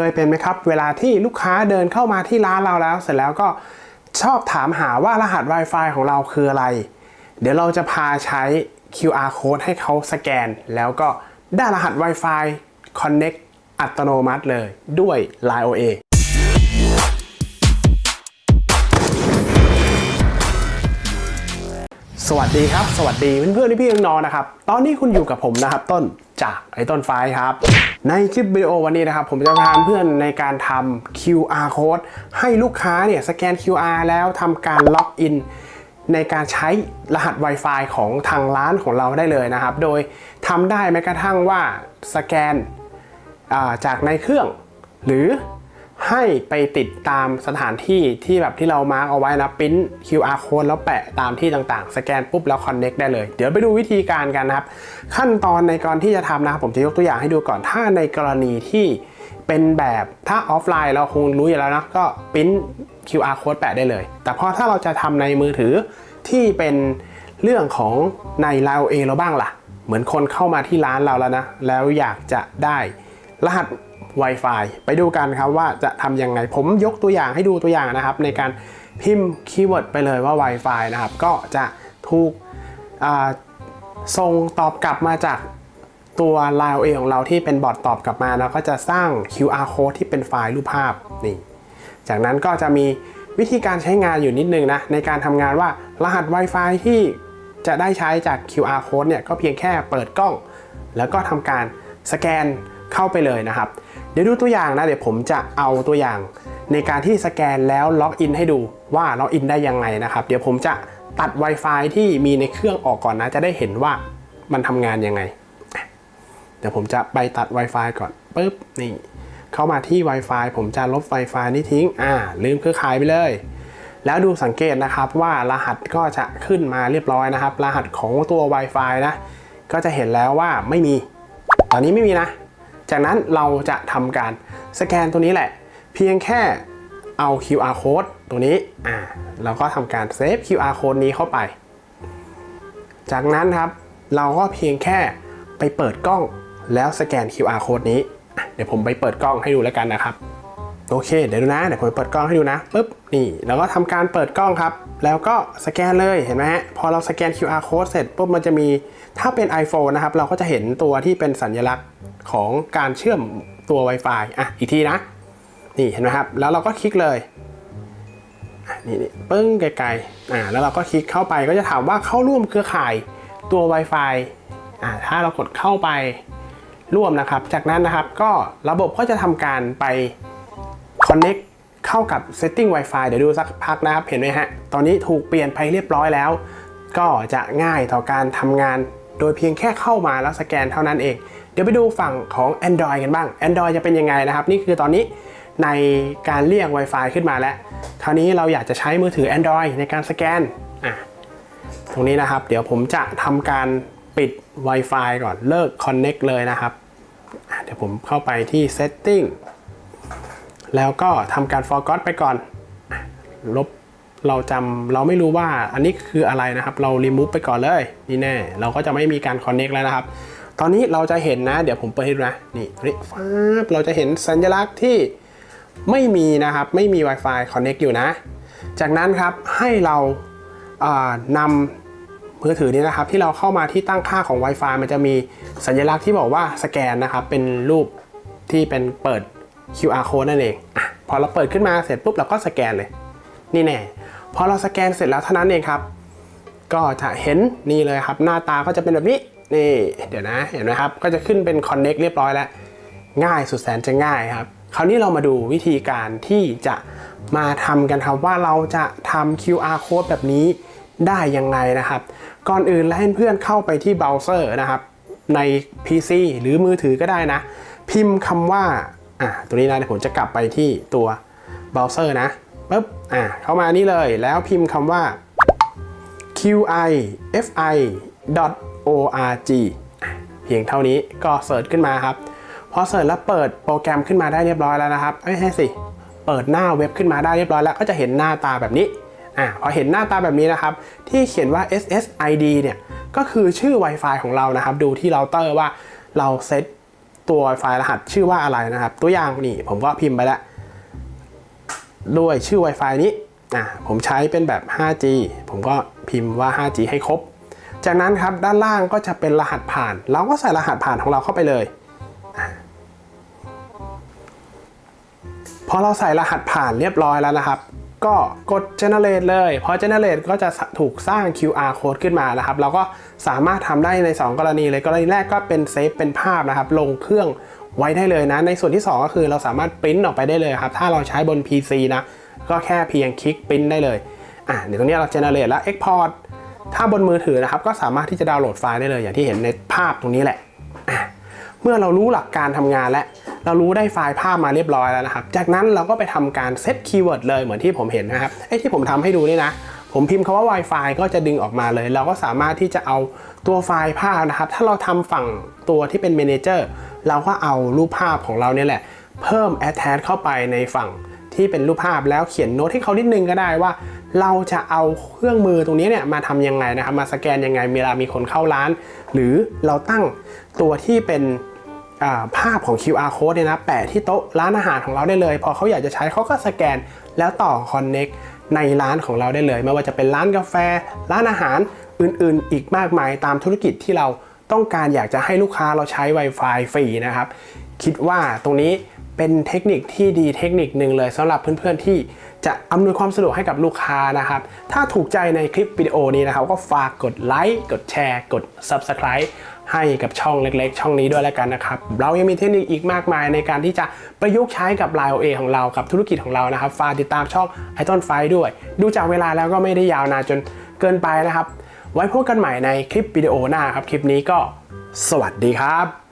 เคยเป็นไหมครับ เวลาที่ลูกค้าเดินเข้ามาที่ร้านเราแล้ว เสร็จแล้วก็ชอบถามหาว่ารหัส Wi-Fi ของเราคืออะไร เดี๋ยวเราจะพาใช้ QR code ให้เขาสแกน แล้วก็ได้รหัส Wi-Fi Connect อัตโนมัติเลยด้วย Line OA สวัสดีครับ สวัสดีเพื่อนๆพี่ๆน้องๆนะครับ ตอนนี้คุณอยู่กับผมนะครับต้น จากไอต้นไฟครับ ในคลิปวิดีโอวันนี้นะครับ ผมจะพาเพื่อนในการทำ QR code ให้ลูกค้าเนี่ยสแกน QR แล้วทำการล็อกอินในการใช้รหัส Wi-Fi ของทางร้านของเราได้เลยนะครับ โดยทำได้แม้กระทั่งว่าสแกนจากในเครื่อง หรือ ให้ไปติดตามสถานที่ที่แบบที่เรามาร์กเอาไว้นะปริ้น QR code แล้วแปะตามที่ต่างๆ สแกนปุ๊บแล้ว connect ได้เลย เดี๋ยวไปดูวิธีการกันนะครับ ขั้นตอนในก่อนที่จะทำนะครับผมจะยกตัวอย่างให้ดูก่อนถ้าในกรณีที่เป็นแบบถ้าออฟไลน์เราคงรู้อยู่แล้วนะ ก็ปริ้น QR code แปะได้เลย แต่พอถ้าเราจะทำในมือถือที่เป็นเรื่องของใน Line OA เราบ้างล่ะ เหมือนคนเข้ามาที่ร้านเราแล้วนะ แล้วอยากจะได้รหัส Wi-Fi ไปดูกันครับว่าจะทำยังไง ผมยกตัวอย่างให้ดูตัวอย่างนะครับ ในการพิมพ์คีย์เวิร์ดไปเลยว่า Wi-Fi นะครับ ก็จะถูกส่งตอบกลับมาจากตัว Line OA ของเราที่เป็นบอทตอบกลับมาแล้วก็จะสร้าง QR code ที่เป็นไฟล์รูปภาพนี่จากนั้นก็จะมีวิธีการใช้งานอยู่นิดนึงนะ ในการทำงานว่ารหัส Wi-Fi ที่จะได้ใช้จาก QR code เนี่ยก็เพียงแค่เปิดกล้อง แล้วก็ทำการสแกนเข้าไปเลยนะครับ ดี๋ยวดูตัวอย่างนะ เดี๋ยวผมจะเอาตัวอย่าง ในการที่สแกนแล้วล็อกอินให้ดูว่าล็อกอินได้ยังไงนะครับ เดี๋ยวผมจะตัด Wi-Fi ที่มีในเครื่องออกก่อนนะ จะได้เห็นว่ามันทำงานยังไง เดี๋ยวผมจะไปตัด Wi-Fi ก่อนปุ๊บนี่ เข้ามาที่ Wi-Fi ผมจะลบ Wi-Fi นี้ทิ้ง อ่า ลืมเครือข่ายไปเลย แล้วดูสังเกตนะครับว่ารหัสก็จะขึ้นมาเรียบร้อยนะครับ รหัสของตัว Wi-Fi นะ ก็จะเห็นแล้วว่าไม่มี ตอนนี้ไม่มีนะ จากนั้นเราจะทำการสแกนตัวนี้แหละ เพียงแค่เอา QR code ตัวนี้อ่าเราก็ทำการเซฟ QR code นี้เข้าไป จากนั้นครับเราก็เพียงแค่ไปเปิดกล้องแล้วสแกน QR code นี้ เดี๋ยวผมไปเปิดกล้องให้ดูแล้วกันนะครับ โอเค เดี๋ยวดูนะ เดี๋ยวผมเปิดกล้องให้ดูนะปุ๊บนี่แล้วก็ทำการเปิดกล้องครับ แล้วก็สแกนเลยเห็นไหมฮะพอเราสแกน QR code เสร็จปุ๊บมันจะมีถ้าเป็น iPhone นะครับ เราก็จะเห็นตัวที่เป็นสัญลักษณ์ของการเชื่อมตัว Wi-Fi อะอีกทีนะ นี่เห็นไหมครับ แล้วเราก็คลิกเลยอะนี่นี่ปึ้งไกลๆอ่าแล้วเราก็คลิกเข้าไปก็จะถามว่าเข้าร่วมเครือข่ายตัว Wi-Fi อ่าถ้าเรากดเข้าไปร่วมนะครับ จากนั้นนะครับก็ระบบก็จะทำการไป Connect เข้ากับ Setting Wi-Fi เดี๋ยวดูสักพักนะครับ เห็นไหมฮะ ตอนนี้ถูกเปลี่ยนไปเรียบร้อยแล้ว ก็จะง่ายต่อการทำงาน โดยเพียงแค่เข้ามาแล้วสแกนเท่านั้นเอง เดี๋ยวไปดูฝั่งของ Android กันบ้าง Android จะเป็นยังไงนะครับ นี่คือตอนนี้ในการเรียก Wi-Fi ขึ้นมาแล้ว คราวนี้เราอยากจะใช้มือถือ Android ในการสแกนอะตรงนี้นะครับ เดี๋ยวผมจะทำการปิด Wi-Fi ก่อนเลิก Connect เลยนะครับ เดี๋ยวผมเข้าไปที่ Setting แล้วก็ทำการ forgot ไปก่อน ลบเราจำเราไม่รู้ว่าอันนี้คืออะไรนะครับ เรา remove ไปก่อนเลย นี่แน่ เราก็จะไม่มีการ connect แล้วนะครับ ตอนนี้เราจะเห็นนะ เดี๋ยวผมเปิดให้ดูนะ นี่ฟ้าเราจะเห็นสัญลักษณ์ที่ไม่มีนะครับ ไม่มี Wi-Fi connect อยู่นะ จากนั้นครับให้เราานำมือถือนี้นะครับ ที่เราเข้ามาที่ตั้งค่าของ Wi-Fi มันจะมีสัญลักษณ์ที่บอกว่าสแกนนะครับ เป็นรูปที่เป็นเปิด QR code นั่นเองอพอเราเปิดขึ้นมาเสร็จปุ๊บเราก็สแกนเลย นี่แน่พอเราสแกนเสร็จแล้วเท่านั้นเองครับ ก็จะเห็นนี่เลยครับ หน้าตาก็จะเป็นแบบนี้นี่เดี๋ยวนะเห็นไหมครับ ก็จะขึ้นเป็น Connect เรียบร้อยแล้ว ง่ายสุดแสนจะง่ายครับ คราวนี้เรามาดูวิธีการที่จะมาทำกันครับว่าเราจะทำ QR code แบบนี้ได้ยังไงนะครับ ก่อนอื่นแล้วให้เพื่อนเข้าไปที่เบราว์เซอร์นะครับ ใน PC หรือมือถือก็ได้นะ พิมพ์คำว่า อะตัวนี้นะเดี๋ยวผมจะกลับไปที่ตัวเบราว์เซอร์นะปุ๊บอะเข้ามานี่เลยแล้วพิมพ์คำว่า qifi.org เพียงเท่านี้ก็เสิร์ชขึ้นมาครับ พอเสิร์ชแล้วเปิดโปรแกรมขึ้นมาได้เรียบร้อยแล้วนะครับไม่ใช่สิ เปิดหน้าเว็บขึ้นมาได้เรียบร้อยแล้ว ก็จะเห็นหน้าตาแบบนี้อะพอเห็นหน้าตาแบบนี้นะครับ ที่เขียนว่า SSID เนี่ย ก็คือชื่อ Wi-Fi ของเรานะครับ ดูที่เราเตอร์ว่าเราเซต ตัว Wi-Fi รหัสชื่อว่าอะไรนะครับ ตัวอย่างนี่ผมก็พิมพ์ไปแล้ว ด้วยชื่อ Wi-Fi นี้อะผมใช้เป็นแบบ 5G ผมก็พิมพ์ว่า 5G ให้ครบ จากนั้นครับด้านล่างก็จะเป็นรหัสผ่าน เราก็ใส่รหัสผ่านของเราเข้าไปเลยพอเราใส่รหัสผ่านเรียบร้อยแล้วนะครับ ก็กด generate เลย เพอ generate ก็จะถูกสร้าง QR code ขึ้นมานะครับ เราก็สามารถทำได้ใน 2 กรณีเลย กรณีแรกก็เป็นเซฟเป็นภาพนะครับ ลงเครื่องไว้ได้เลยนะ ในส่วนที่ 2 ก็คือเราสามารถปริ้นออกไปได้เลยครับ ถ้าเราใช้บน PC นะ ก็แค่เพียงคลิกปริ้นได้เลย อะ เดี๋ยวตรงนี้เรา generate แล้ว export ถ้าบนมือถือนะครับ ก็สามารถที่จะดาวน์โหลดไฟล์ได้เลย อย่างที่เห็นในภาพตรงนี้แหละะเมื่อเรารู้หลักการทำงานและเรารู้ได้ไฟล์ภาพมาเรียบร้อยแล้วนะครับ จากนั้นเราก็ไปทำการเซตคีย์เวิร์ดเลยเหมือนที่ผมเห็นนะครับไอ้ที่ผมทำให้ดูนี่นะ ผมพิมพ์คำว่า Wi-Fi ก็จะดึงออกมาเลย เราก็สามารถที่จะเอาตัวไฟล์ภาพนะครับ ถ้าเราทำฝั่งตัวที่เป็น Manager เราก็เอารูปภาพของเราเนี่ยแหละ เพิ่ม attach เข้าไปในฝั่งที่เป็นรูปภาพแล้วเขียนโน้ตให้เขานิดนึงก็ได้ว่า เราจะเอาเครื่องมือตรงนี้เนี่ยมาทำยังไงนะครับ มาสแกนยังไงเวลามีคนเข้าร้าน หรือเราตั้งตัวที่เป็น ภาพของ QR code เนี่ยนะแปะที่โต๊ะร้านอาหารของเราได้เลย พอเขาอยากจะใช้เขาก็สแกนแล้วต่อ Connect ในร้านของเราได้เลย ไม่ว่าจะเป็นร้านกาแฟ ร้านอาหารอื่นๆ อีกมากมายตามธุรกิจที่เราต้องการอยากจะให้ลูกค้าเราใช้ Wi-Fi ฟรีนะครับ คิดว่าตรงนี้ เป็นเทคนิคที่ดีเทคนิคหนึ่งเลยสำหรับเพื่อนๆที่จะอำนวยความสะดวกให้กับลูกค้านะครับ ถ้าถูกใจในคลิปวิดีโอนี้นะครับ ก็ฝากกดไลค์ กดแชร์ กด Subscribe ให้กับช่องเล็กๆ ช่องนี้ด้วยแล้วกันนะครับ เรายังมีเทคนิคอีกมากมายในการที่จะประยุกต์ใช้กับ Line OA ของเรา กับธุรกิจของเรานะครับ ฝากติดตามช่อง i t o n f i ด้วย ดูจากเวลาแล้วก็ไม่ได้ยาวนานจนเกินไปนะครับ ไว้พบกันใหม่ในคลิปวิดีโอหน้าครับ คลิปนี้ก็ สวัสดีครับ